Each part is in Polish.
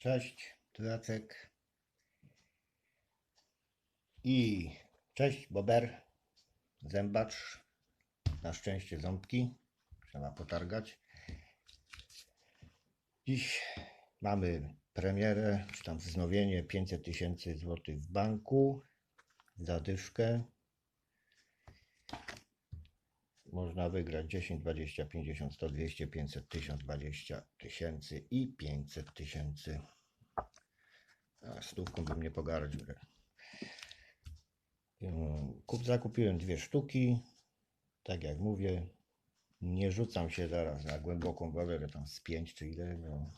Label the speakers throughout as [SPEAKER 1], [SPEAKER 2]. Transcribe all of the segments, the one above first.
[SPEAKER 1] Cześć, tu Jacek. I cześć, Bober. Zębacz. Na szczęście ząbki. Trzeba potargać. Dziś mamy premierę, czy tam wznowienie 500 tysięcy złotych w banku. Zadyszkę. Można wygrać 10, 20, 50, 100, 200, 500, 1000, 20 tysięcy i 500 tysięcy. A stówką bym nie pogardził. Kup, zakupiłem dwie sztuki. Tak jak mówię, nie rzucam się zaraz na głęboką wodę, tam z 5 czy ile. No,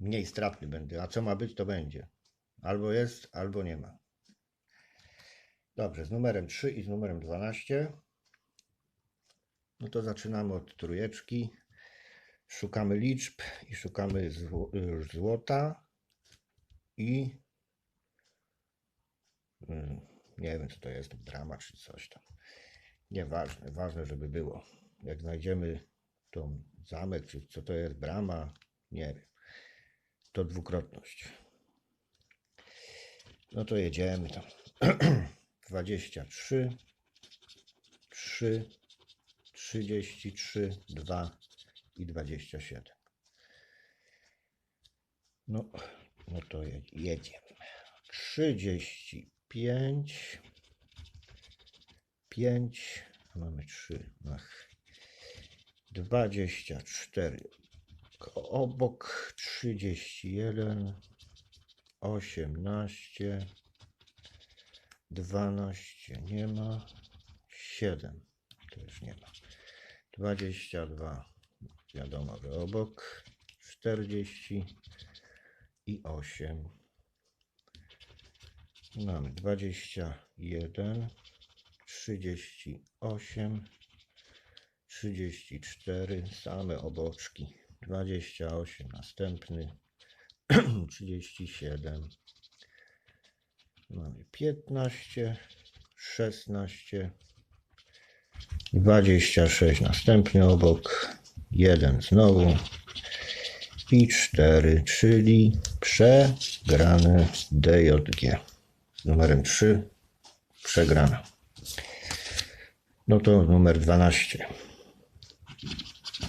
[SPEAKER 1] mniej stratny będę. A co ma być, to będzie. Albo jest, albo nie ma. Dobrze, z numerem 3 i z numerem 12. No to zaczynamy od trójeczki. Szukamy liczb i szukamy y, złota i mm, nie wiem co to jest, drama czy coś tam. Nieważne, ważne żeby było. Jak znajdziemy tą zamek, czy co to jest brama, nie wiem. To dwukrotność. No to jedziemy tam. 23 3 33, 2 i 27. No, no to je- jedziemy. 35, 5, a mamy 3, ach, 24, Ko- obok 31, 18, 12 nie ma, 7 też nie ma. 22 wiadomo, że obok 40 i 8 mamy 21 38 34 same oboczki. 28 następny 37 mamy 15 16 26 następny obok, 1 znowu i 4, czyli przegrane DJG. Numerem 3 przegrana. No to numer 12.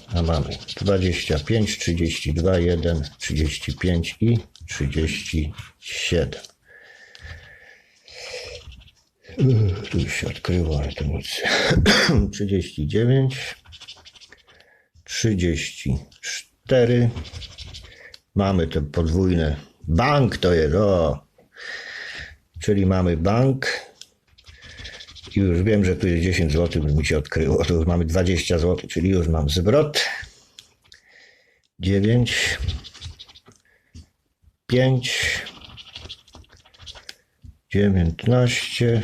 [SPEAKER 1] A mamy 25, 32, 1, 35 i 37. Tu się odkryło, ale to nic. 39, 34. Mamy te podwójne. Bank to jest, o. Czyli mamy bank. I już wiem, że tu jest 10 zł, mi się odkryło. To już mamy 20 zł, czyli już mam zwrot. 9, 5, 19,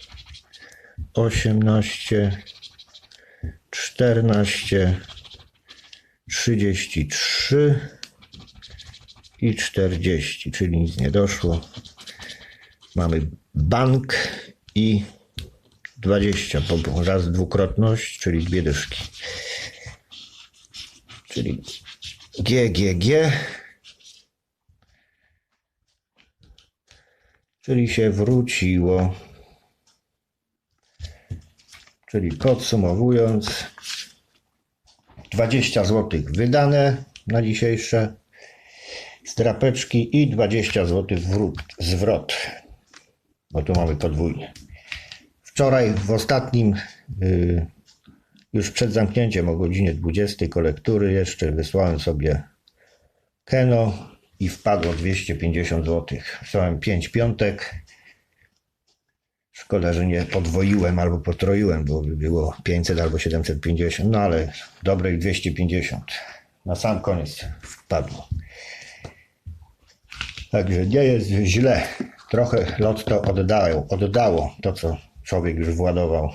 [SPEAKER 1] 38, 18, 14, 33 i 40, czyli nic nie doszło. Mamy bank i 20, bo raz dwukrotność, czyli dwie dyszki. Czyli GGG, czyli się wróciło. Czyli podsumowując, 20 zł wydane na dzisiejsze strapeczki i 20 zł zwrot, bo tu mamy podwójnie. Wczoraj w ostatnim, y, już przed zamknięciem o godzinie 20 kolektury jeszcze wysłałem sobie Keno i wpadło 250 zł. Wysłałem 5 piątek. Szkoda, że nie podwoiłem albo potroiłem, bo by było 500 albo 750, no ale dobrej 250. Na sam koniec wpadło. Także nie jest źle. Trochę lotto oddało, oddało to, co człowiek już władował.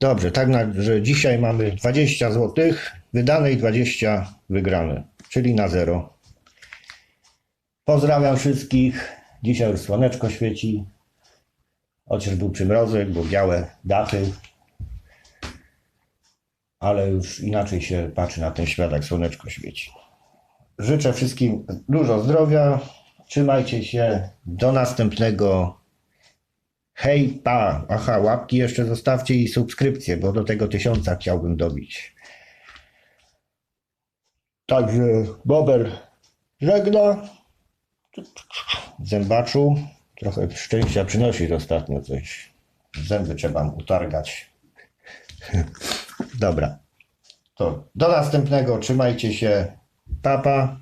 [SPEAKER 1] Dobrze, tak na, że dzisiaj mamy 20 zł wydane i 20 wygrane, czyli na zero. Pozdrawiam wszystkich. Dzisiaj już słoneczko świeci. Chociaż był przymrozek, bo białe dachy. Ale już inaczej się patrzy na ten świat, jak słoneczko świeci. Życzę wszystkim dużo zdrowia. Trzymajcie się. Do następnego. Hej, pa. Aha, łapki jeszcze zostawcie i subskrypcję, bo do tego tysiąca chciałbym dobić. Także Bober żegna. Zębaczu. Trochę szczęścia przynosi ostatnio coś. Zęby trzeba utargać. Dobra. To do następnego. Trzymajcie się. Papa.